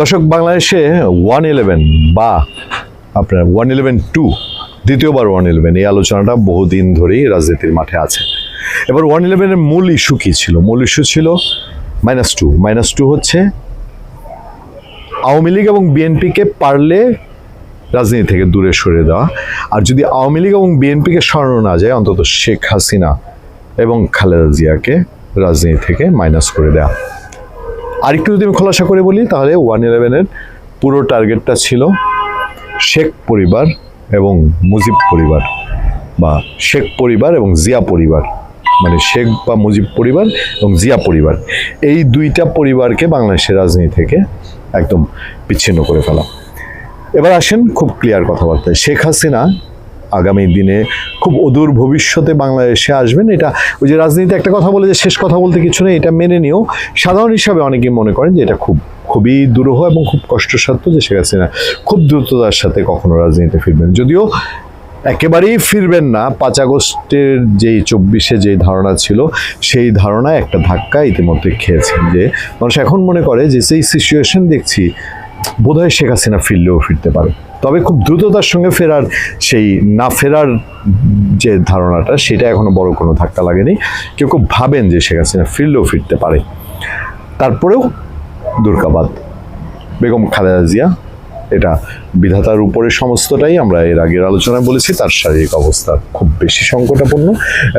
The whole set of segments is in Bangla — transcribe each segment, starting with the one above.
দর্শক, বাংলাদেশে ওয়ান ইলেভেন বা আপনার ওয়ান ইলেভেন টু দ্বিতীয়বার ওয়ান ইলেভেন এই আলোচনাটা বহুদিন ধরেই রাজনীতির মাঠে আছে। এবার ওয়ান ইলেভেনের মূল ইস্যু কী ছিল? মূল ইস্যু ছিল মাইনাস টু মাইনাস টু হচ্ছে আওয়ামী লীগ এবং বিএনপিকে পারলে রাজনীতি থেকে দূরে সরে দেওয়া। আর যদি আওয়ামী লীগ এবং বিএনপিকে সরানো না যায়, অন্তত শেখ হাসিনা এবং খালেদা জিয়াকে রাজনীতি থেকে মাইনাস করে দেওয়া আরেকটু যদি আমি খোলাসা করে বলি, তাহলে ওয়ান ইলেভেনের পুরো টার্গেটটা ছিল শেখ পরিবার এবং মুজিব পরিবার বা শেখ পরিবার এবং জিয়া পরিবার। মানে শেখ বা মুজিব পরিবার এবং জিয়া পরিবার। এই দুইটা পরিবারকে বাংলাদেশের রাজনীতি থেকে একদম বিচ্ছিন্ন করে ফেলা। এবার আসেন খুব ক্লিয়ার কথাবার্তায়। শেখ হাসিনা আগামী দিনে খুব অদূর ভবিষ্যতে বাংলাদেশে আসবেন। এটা ওই যে রাজনীতি একটা কথা বলে যে শেষ কথা বলতে কিছু নেই, এটা মেনে নিয়েও সাধারণ হিসাবে অনেকেই মনে করেন যে এটা খুব, খুবই দুরূহ এবং খুব কষ্টসাধ্য যে শেখ হাসিনা খুব দ্রুততার সাথে কখনো রাজনীতিতে ফিরবেন। যদিও একেবারেই ফিরবেন না, পাঁচ আগস্টের যেই চব্বিশে যেই ধারণা ছিল, সেই ধারণা একটা ধাক্কা ইতিমধ্যে খেয়েছেন যে মানুষ এখন মনে করে যে সেই সিচুয়েশন দেখছি, বোধহয় শেখ হাসিনা ফিরলেও ফিরতে পারে। তবে খুব দ্রুততার সঙ্গে ফেরার সেই না ফেরার যে ধারণাটা, সেটা এখনও বড় কোনো ধাক্কা লাগেনি। কেউ কেউ ভাবেন যে শেখ হাসিনা ফিরলেও ফিরতে পারে। তারপরেও দুর্গাবাদ, বেগম খালেদা জিয়া, এটা বিধাতার উপরে সমস্তটাই আমরা এর আগের আলোচনায় বলেছি, তার শারীরিক অবস্থা খুব বেশি সংকটাপন্ন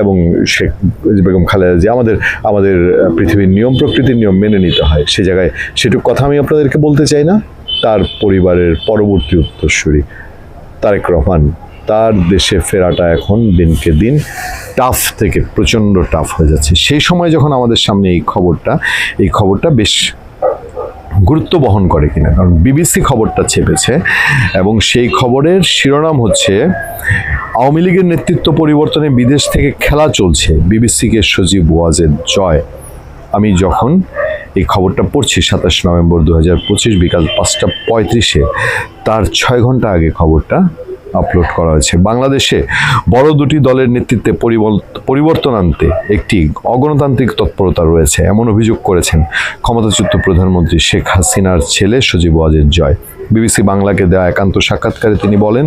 এবং শেখ, বেগম খালেদা জিয়া আমাদের আমাদের পৃথিবীর নিয়ম প্রকৃতির নিয়ম মেনে নিতে হয়। সে জায়গায় সেটুকু কথা আমি আপনাদেরকে বলতে চাই না। তার পরিবারের পরবর্তী উত্তরসূরি তারেক রহমান। তার দেশে ফেরাটা এখন দিনকে দিন টাফ থেকে প্রচণ্ড টাফ হয়ে যাচ্ছে। সেই সময় যখন আমাদের সামনে এই খবরটা এই খবরটা বেশ গুরুত্ব বহন করে কিনা। কারণ বিবিসি খবরটা চেপেছে এবং সেই খবরের শিরোনাম হচ্ছে, আওয়ামী লীগের নেতৃত্ব পরিবর্তনে বিদেশ থেকে খেলা চলছে। বিবিসিকে সজীব ওয়াজের জয়। আমি যখন এই খবরটা পড়ছি সাতাশ নভেম্বর দু হাজার পঁচিশ বিকাল পাঁচটা পঁয়ত্রিশে। তার ছয় ঘণ্টা আগে খবরটা আপলোড করা হয়েছে। বাংলাদেশে বড় দুটি দলের নেতৃত্বে পরিবর্তন আনতে একটি অগণতান্ত্রিক তৎপরতা রয়েছে, এমন অভিযোগ করেছেন ক্ষমতাচ্যুত প্রধানমন্ত্রী শেখ হাসিনার ছেলে সজীব ওয়াজেদ জয়। বিবিসি বাংলাকে দেওয়া একান্ত সাক্ষাৎকারে তিনি বলেন,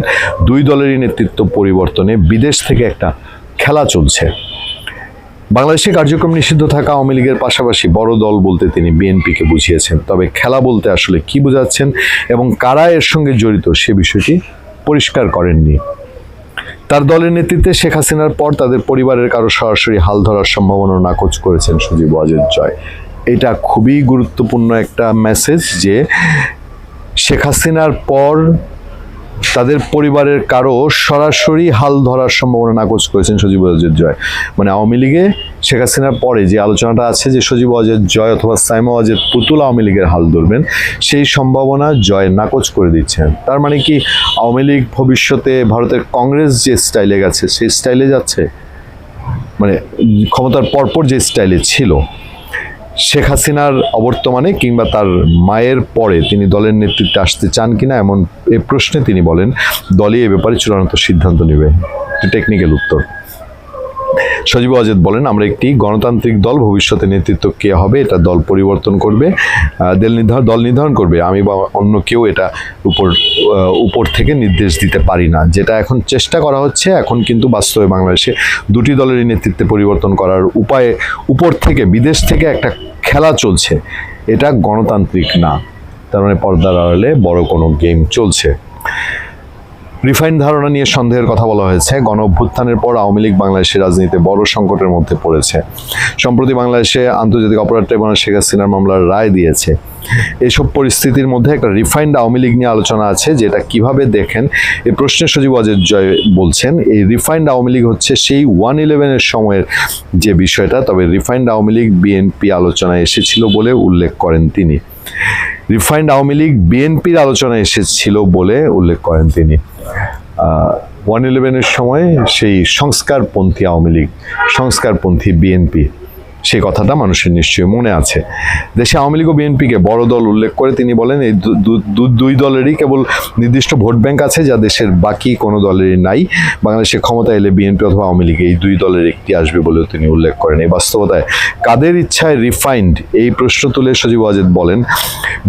দুই দলেরই নেতৃত্ব পরিবর্তনে বিদেশ থেকে একটা খেলা চলছে। বাংলাদেশে কার্যক্রম নিষিদ্ধ থাকা আওয়ামী লীগের পাশাপাশি বড় দল বলতে তিনি বিএনপিকে বুঝিয়েছেন। তবে খেলা বলতে আসলে কি বোঝাচ্ছেন এবং কারা এর সঙ্গে জড়িত সে বিষয়টি পরিষ্কার করেননি। তার দলের নেতৃত্বে শেখ হাসিনার পর তাদের পরিবারের কারও সরাসরি হাল ধরার সম্ভাবনা নাকচ করেছেন সজীব ওয়াজেদ জয়। এটা খুবই গুরুত্বপূর্ণ একটা মেসেজ যে শেখ হাসিনার পর তাদের পরিবারের কারও সরাসরি হাল ধরার সম্ভাবনা নাকচ করেছেন সজীব ওয়াজেদ জয়। মানে আওয়ামী লীগে শেখ হাসিনার পরে যে আলোচনাটা আছে যে সজীব ওয়াজেদ জয় অথবা সাইমা ওয়াজেদ পুতুল আওয়ামী লীগের হাল ধরবেন, সেই সম্ভাবনা জয় নাকচ করে দিচ্ছেন। তার মানে কি আওয়ামী লীগ ভবিষ্যতে ভারতের কংগ্রেস যে স্টাইলে গেছে, সেই স্টাইলে যাচ্ছে? মানে ক্ষমতার পরপর যে স্টাইলে ছিল শেখ হাসিনার অবর্তমানে কিংবা তার মায়ের পরে তিনি দলের নেতৃত্বে আসতে চান কিনা এমন এ প্রশ্নে তিনি বলেন, দলই এ ব্যাপারে চূড়ান্ত সিদ্ধান্ত নেবে। টেকনিক্যাল উত্তর। সজীব আজাদ বলেন, আমরা একটি গণতান্ত্রিক দল, ভবিষ্যতে নেতৃত্ব কে হবে, এটা দল পরিবর্তন করবে দল নির্ধারণ দল নির্ধারণ করবে। আমি বা অন্য কেউ এটা উপর উপর থেকে নির্দেশ দিতে পারি না। যেটা এখন চেষ্টা করা হচ্ছে, এখন কিন্তু বাস্তবে বাংলাদেশে দুটি দলেরই নেতৃত্বে পরিবর্তন করার উপায়ে, উপর থেকে, বিদেশ থেকে একটা খেলা চলছে। এটা গণতান্ত্রিক না। তার মানে পর্দার আড়ালে বড় কোনো গেম চলছে। রিফাইন ধারণা নিয়ে সন্দেহের কথা বলা হয়েছে। গণ অভ্যুত্থানের পর আওয়ামী লীগ বাংলাদেশের রাজনীতিতে বড় সংকটের মধ্যে পড়েছে। সম্প্রতি বাংলাদেশে আন্তর্জাতিক অপরাধ ট্রাইব্যুনাল শেখ হাসিনার মামলার রায় দিয়েছে। এসব পরিস্থিতির মধ্যে একটা রিফাইন্ড আওয়ামী লীগ নিয়ে আলোচনা আছে, যেটা কীভাবে দেখেন? এই প্রশ্নে সজীব অজয় জয় বলছেন, এই রিফাইন্ড আওয়ামী লীগ হচ্ছে সেই ওয়ান ইলেভেনের সময়ের যে বিষয়টা, তবে রিফাইন্ড আওয়ামী লীগ বিএনপি আলোচনায় এসেছিল বলে উল্লেখ করেন তিনি। রিফাইন্ড আওয়ামী লীগ বিএনপির আলোচনা এসেছিল বলে উল্লেখ করেন তিনি। ওয়ান ইলেভেনের সময় সেই সংস্কারপন্থী আওয়ামী লীগ, সংস্কারপন্থী বিএনপি সেই কথাটা মানুষের নিশ্চয়ই মনে আছে। দেশে আওয়ামী লীগ ও বিএনপিকে বড় দল উল্লেখ করে তিনি বলেন, এই দুই দলেরই কেবল নির্দিষ্ট ভোট ব্যাংক আছে যা দেশের বাকি কোনো দলেরই নাই। বাংলাদেশে ক্ষমতা এলে বিএনপি অথবা আওয়ামী লীগ এই দুই দলের একটি আসবে বলেও তিনি উল্লেখ করেন। এই বাস্তবতায় কাদের ইচ্ছায় রিফাইন্ড এই প্রশ্ন তুলে সজীব ওয়াজেদ বলেন,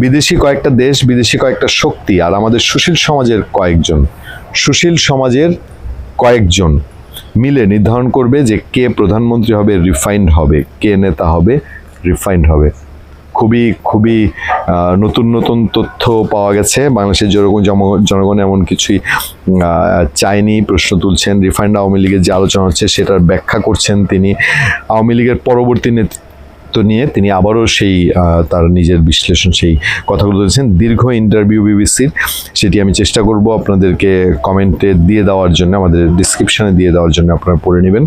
বিদেশি কয়েকটা দেশ, বিদেশি কয়েকটা শক্তি আর আমাদের সুশীল সমাজের কয়েকজন। সুশীল সমাজের কয়েকজন। মিলে নির্ধারণ করবে যে কে প্রধানমন্ত্রী হবে রিফাইন্ড হবে, কে নেতা হবে রিফাইন্ড হবে। খুবই খুবই নতুন নতুন তথ্য পাওয়া গেছে। বাংলাদেশের জম- জনগণ এমন কিছুই চাইনি প্রশ্ন তুলছেন। রিফাইন্ড আওয়ামী লীগের যে আলোচনা হচ্ছে, সেটার ব্যাখ্যা করছেন তিনি। আওয়ামী লীগের পরবর্তী নেতৃত্ব নিয়ে তিনি আবারও সেই তার নিজের বিশ্লেষণ সেই কথাগুলো বলেছেন। দীর্ঘ ইন্টারভিউ বিবিসির সেটি আমি চেষ্টা করব আপনাদেরকে কমেন্টে দিয়ে দেওয়ার জন্য, আমাদের ডিসক্রিপশনে দিয়ে দেওয়ার জন্য আপনারা পড়ে নেবেন।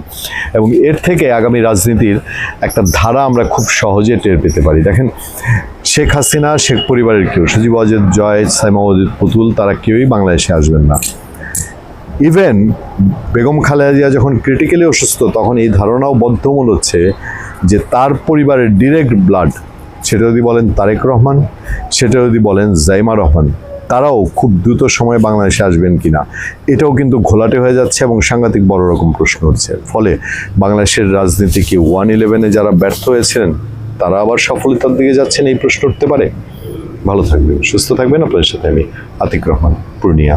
এবং এর থেকে আগামী রাজনীতির একটা ধারা আমরা খুব সহজে টের পেতে পারি। দেখেন, শেখ হাসিনা, শেখ পরিবারের কেউ, সজীব অজেদ জয় সাইমাউদ্দিন পুতুল, তারা কেউই বাংলাদেশে আসবেন না। ইভেন বেগম খালেদা জিয়া যখন ক্রিটিক্যালি অসুস্থ, তখন এই ধারণাও বদ্ধমূল হচ্ছে যে তার পরিবারের ডিরেক্ট ব্লাড সেটা যদি বলেন তারেক রহমান, সেটা যদি বলেন জাইমা রহমান, তারাও খুব দ্রুত সময়ে বাংলাদেশে আসবেন কিনা, এটাও কিন্তু ঘোলাটে হয়ে যাচ্ছে এবং সাংঘাতিক বড় রকম প্রশ্ন হচ্ছে ফলে বাংলাদেশের রাজনীতি কি ওয়ান ইলেভেনে যারা ব্যর্থ হয়েছিলেন, তারা আবার সফলতার দিকে যাচ্ছেন এই প্রশ্ন উঠতে পারে? ভালো থাকবেন, সুস্থ থাকবেন। আপনাদের সাথে আমি আতিক রহমান, পূর্ণিয়া।